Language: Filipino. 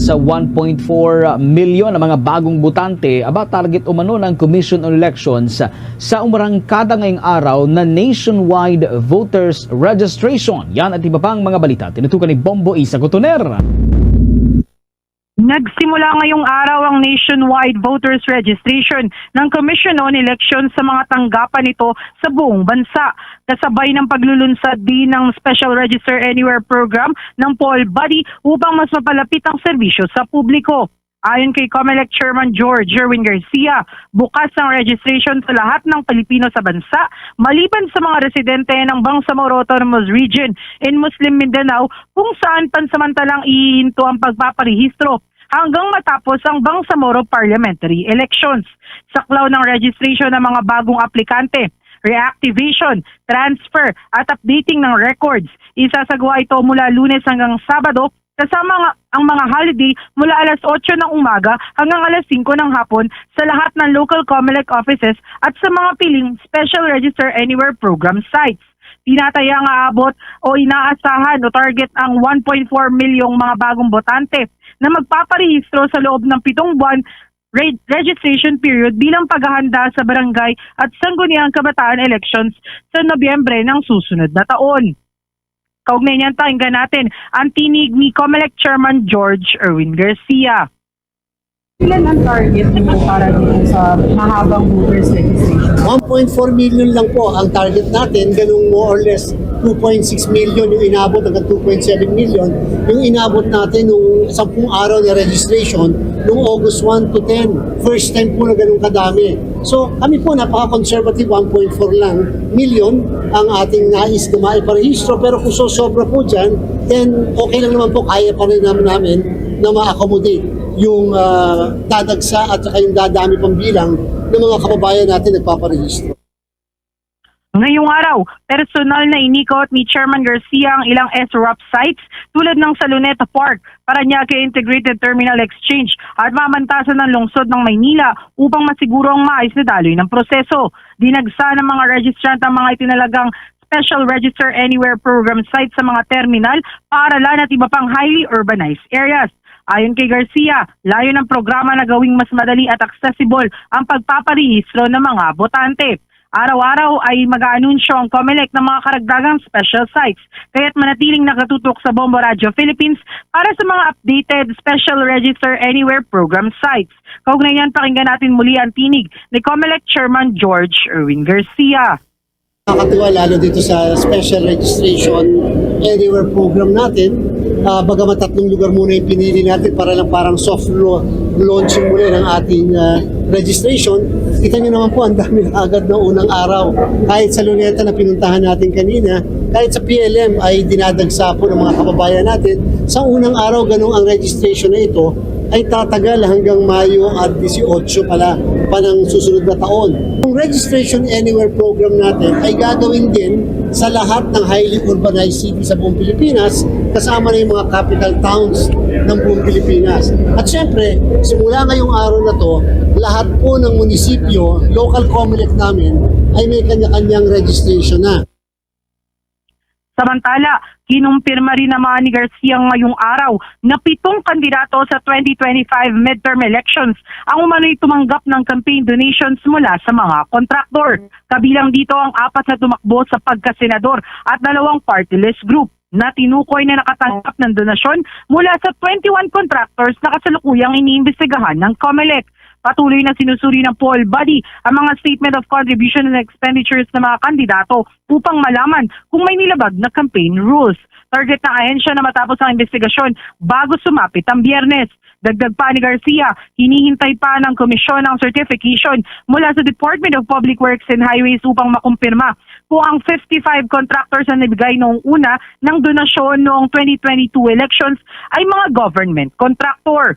sa 1.4 milyon na mga bagong butante aba target umano ng Commission on Elections sa umarangkada ngayong araw na nationwide voters registration. Yan at iba pang mga balita. Tinutukan ni Bombo Isa Cotoner. Nagsimula ngayong araw ang nationwide voters registration ng Commission on Elections sa mga tanggapan nito sa buong bansa. Kasabay ng paglulunsad din ng Special Register Anywhere program ng Paul Body upang mas mapalapit ang serbisyo sa publiko. Ayon kay COMELEC Chairman George Erwin Garcia, bukas ang registration sa lahat ng Pilipino sa bansa, maliban sa mga residente ng Bangsamoro Autonomous Region in Muslim Mindanao kung saan pansamantalang ihinto ang pagpaparehistro hanggang matapos ang Bangsamoro parliamentary elections. Saklaw ng registration ng mga bagong aplikante, reactivation, transfer at updating ng records. Isasagawa ito mula lunes hanggang Sabado kasama nga ang mga holiday mula alas 8 ng umaga hanggang alas 5 ng hapon sa lahat ng local COMELEC offices at sa mga piling Special Register Anywhere program sites. Tinatayang aabot o inaasahan o target ang 1.4 milyong mga bagong botante na magpaparehistro sa loob ng pitong buwan re- registration period bilang paghahanda sa barangay at sangguniang kabataan elections sa Nobyembre ng susunod na taon. Kaugnay niyan, pakinggan natin ang tinig ni COMELEC Chairman George Erwin Garcia. Ilan ang target mo para dito sa mahabang voters registration? 1.4 million lang po ang target natin, ganung more or less 2.6 million yung inabot hanggang 2.7 million yung inabot natin nung 10 araw na registration nung August 1 to 10. First time po na ganun kadami. So kami po napaka-conservative 1.4 lang million ang ating nais na maiparehistro pero kung sobra po dyan, then okay lang naman po, kaya pa rin naman namin na ma-accommodate yung ah, dadagsa at saka yung dadami pang bilang ng mga kababayan natin nagpaparehistro. Ngayong araw, personal na inikot ni Chairman Garcia ang ilang SROP sites tulad ng sa Luneta Park, Paranaque Integrated Terminal Exchange at mamantasan ng lungsod ng Maynila upang masiguro ang maayos na daloy ng proseso. Dinagsa ng mga registrant ang mga itinalagang Special Register Anywhere program sites sa mga terminal, paaralan at iba pang highly urbanized areas. Ayon kay Garcia, layo ng programa na gawing mas madali at accessible ang pagpaparehistro ng mga botante. Araw-araw ay mag-aanunsyo ang COMELEC ng mga karagdagang special sites, kaya't manatiling nakatutok sa Bombo Radio Philippines para sa mga updated Special Register Anywhere program sites. Kaugnay yan, pakinggan natin muli ang tinig ni COMELEC Chairman George Erwin Garcia. Nakakatuwa lalo dito sa special registration anywhere program natin. Ah, bagamat tatlong lugar muna yung pinili natin para lang parang soft lo- launching muli ng ating ah, registration. Kita nyo naman po, ang dami na agad na unang araw. Kahit sa Luneta na pinuntahan natin kanina, kahit sa PLM ay dinadagsa po ng mga kababayan natin. Sa unang araw, ganun ang registration na ito ay tatagal hanggang Mayo at 18 pala pa ng susunod na taon. Yung Registration Anywhere program natin ay gagawin din sa lahat ng highly urbanized cities sa buong Pilipinas, kasama na yung mga capital towns ng buong Pilipinas. At syempre, simula ngayong araw na to, lahat po ng munisipyo, local COMELEC namin, ay may kanya-kanyang registration na. Samantala, kinumpirma rin naman ni Garcia ngayong araw na pitong kandidato sa 2025 midterm elections ang umano'y tumanggap ng campaign donations mula sa mga kontraktor. Kabilang dito ang apat na tumakbo sa pagkasenador at dalawang party list group na tinukoy na nakatanggap ng donasyon mula sa 21 contractors na kasalukuyang iniimbestigahan ng COMELEC. Patuloy na sinusuri ng poll body ang mga statement of contribution and expenditures ng mga kandidato upang malaman kung may nilabag na campaign rules. Target ng ahensya na matapos ang investigasyon bago sumapit ang biyernes. Dagdag pa ni Garcia, hinihintay pa ng komisyon ang certification mula sa Department of Public Works and Highways upang makumpirma kung ang 55 contractors na nabigay noong una ng donasyon noong 2022 elections ay mga government contractor